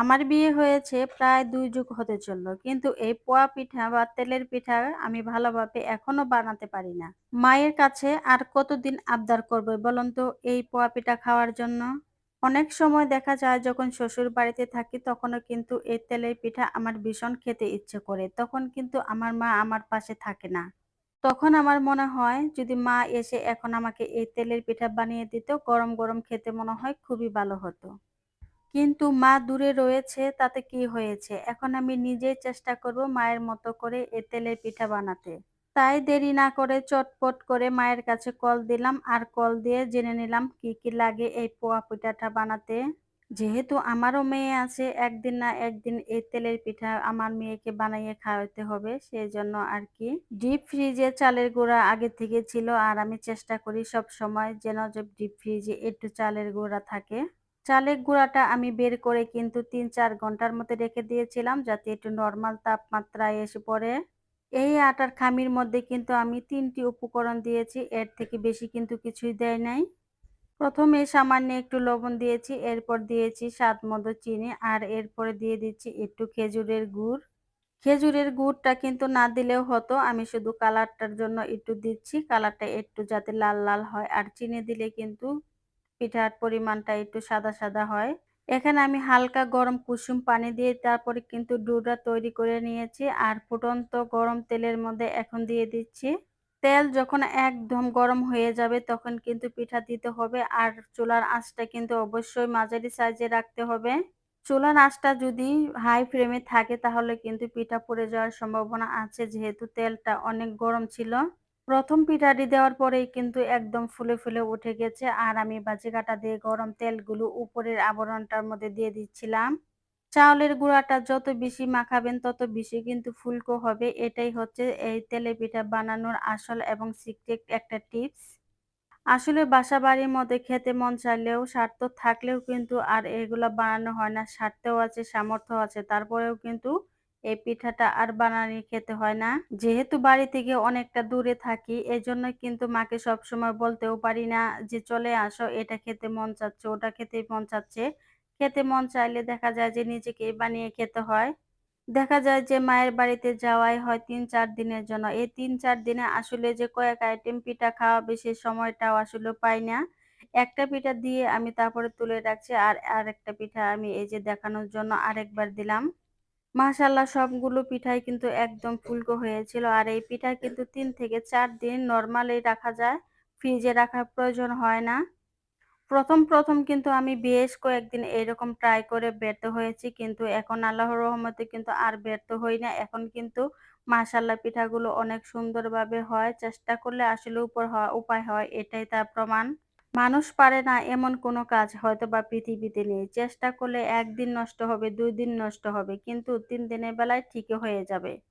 আমার বিয়ে হয়েছে প্রায় দুই যুগ হতে চলল। কিন্তু এই পোয়া পিঠা বা তেলের পিঠা আমি ভালোভাবে এখনও বানাতে পারি না। মায়ের কাছে আর কতদিন আবদার করব বলুন তো এই পোয়া পিঠা খাওয়ার জন্য? অনেক সময় দেখা যায় যখন শ্বশুর বাড়িতে থাকি তখনও কিন্তু এই তেলের পিঠা আমার ভীষণ খেতে ইচ্ছে করে। তখন কিন্তু আমার মা আমার পাশে থাকে না। তখন আমার মনে হয় যদি মা এসে এখন আমাকে এই তেলের পিঠা বানিয়ে দিত, গরম, গরম খেতে মনে হয় খুবই ভালো হতো। কিন্তু মা দূরে রয়েছে তাতে কি হয়েছে? এখন আমি নিজেই চেষ্টা করব মায়ের মতো করে এ তেলের পিঠা বানাতে। তাই দেরি না করে চটপট করে মায়ের কাছে কল দিলাম আর কল দিয়ে জেনে নিলাম কি, কি লাগে এই পোয়া পিঠাটা বানাতে। যেহেতু আমারও মেয়ে আছে একদিন না একদিন এই তেলের পিঠা আমার মেয়েকে বানাইয়ে খাওয়াতে হবে সেই জন্য আর কি। ডিপ ফ্রিজে চালের গুঁড়া আগে থেকে ছিল আর আমি চেষ্টা করি সব সময় যেন ডিপ ফ্রিজে একটু চালের গুঁড়া থাকে। চালের গুঁড়াটা আমি বের করে কিন্তু ৩-৪ ঘণ্টার মতো রেখে দিয়েছিলাম যাতে একটু নরমাল তাপমাত্রায় এসে পড়ে। এই আটার খামির মধ্যে কিন্তু আমি ৩ টি উপকরণ দিয়েছি। এর থেকে বেশি কিন্তু কিছুই দেয় নাই। প্রথমে সামান্য একটু লবণ দিয়েছি, এরপর দিয়েছি স্বাদ মতো চিনি আর এরপরে দিয়ে দিচ্ছি একটু খেজুরের গুড়। খেজুরের গুড়টা কিন্তু না দিলেও হতো, আমি শুধু কালারটার জন্য একটু দিচ্ছি। কালারটা একটু যাতে লাল, লাল হয় আর চিনি দিলে কিন্তু পিঠার পরিমাণটা একটু সাদা, সাদা হয়। এখানে আমি হালকা গরম কুসুম পানি দিয়ে তারপরে কিন্তু ডোটা তৈরি করে নিয়েছি আর ফুটন্ত গরম তেলের মধ্যে এখন দিয়ে দিচ্ছি। তেল যখন একদম গরম হয়ে যাবে তখন কিন্তু পিঠা দিতে হবে আর চুলার আঁচটা কিন্তু অবশ্যই মাঝারি সাইজে রাখতে হবে। চুলার আঁচটা যদি হাই ফ্লেমে থাকে তাহলে কিন্তু পিঠা পড়ে যাওয়ার সম্ভাবনা আছে যেহেতু তেলটা অনেক গরম ছিল। প্রথম পিঠাটি দেওয়ার পরেই কিন্তু একদম ফুলে, ফুলে উঠে গেছে আর আমি বাজি কাটা দিয়ে গরম তেলগুলো উপরের আবরণটার মধ্যে দিয়ে দিচ্ছিলাম। চাউলের গুঁড়াটা যত বেশি মাখাবেন তত বেশি কিন্তু ফুলকো হবে। এটাই হচ্ছে এই তেলে পিঠা বানানোর আসল এবং সিক্রেট একটা টিপস। আসলে বাসা বাড়ির মধ্যে খেতে মন চাইলেও স্বার্থ থাকলেও কিন্তু আর এগুলা বানানো হয় না। স্বার্থেও আছে, সামর্থ্য আছে তারপরেও কিন্তু এই পিঠাটা আর বানানি খেতে হয় না। যেহেতু বাড়ি থেকে অনেকটা দূরে থাকি এজন্য কিন্তু মাকে সবসময় বলতেও পারি না যে চলে আসো এটা খেতে মন চাচ্ছে, ওটা খেতে মন চাচ্ছে। খেতে মন চাইলে দেখা যায় যে নিজেকেই বানিয়ে খেতে হয়। দেখা যায় যে মায়ের বাড়িতে যাওয়াই হয় ৩-৪ দিনের জন্য। এই ৩-৪ দিনে আসলে যে কয়েক আইটেম পিঠা খাওয়াবে সে সময়টাও আসলে পাই না। একটা পিঠা দিয়ে আমি তারপরে তুলে রাখছি আর আরেকটা পিঠা আমি এই যে দেখানোর জন্য আরেকবার দিলাম। মাশাআল্লাহ সবগুলো পিঠাই কিন্তু একদম ফুলকো হয়েছিল আর এই পিঠা কিন্তু তিন থেকে চার দিন নরমালি রাখা যায়। ফ্রিজে রাখার প্রয়োজন হয় না। প্রথম, প্রথম কিন্তু আমি বেশ কয়েকদিন এরকম ট্রাই করে ব্যর্থ হয়েছি। কিন্তু এখন আল্লাহর রহমতে কিন্তু আর ব্যর্থ হই না। এখন কিন্তু মাশাআল্লাহ পিঠাগুলো অনেক সুন্দরভাবে হয়। চেষ্টা করলে আসলে উপর হয় উপায় হয় এটাই তার প্রমাণ। মানুষ পারে না এমন কোনো কাজ হয়তো বা পৃথিবীতে নেই। চেষ্টা করলে ১ দিন নষ্ট হবে, দুই দিন নষ্ট হবে কিন্তু তিন দিনের বেলায় ঠিকই হয়ে যাবে।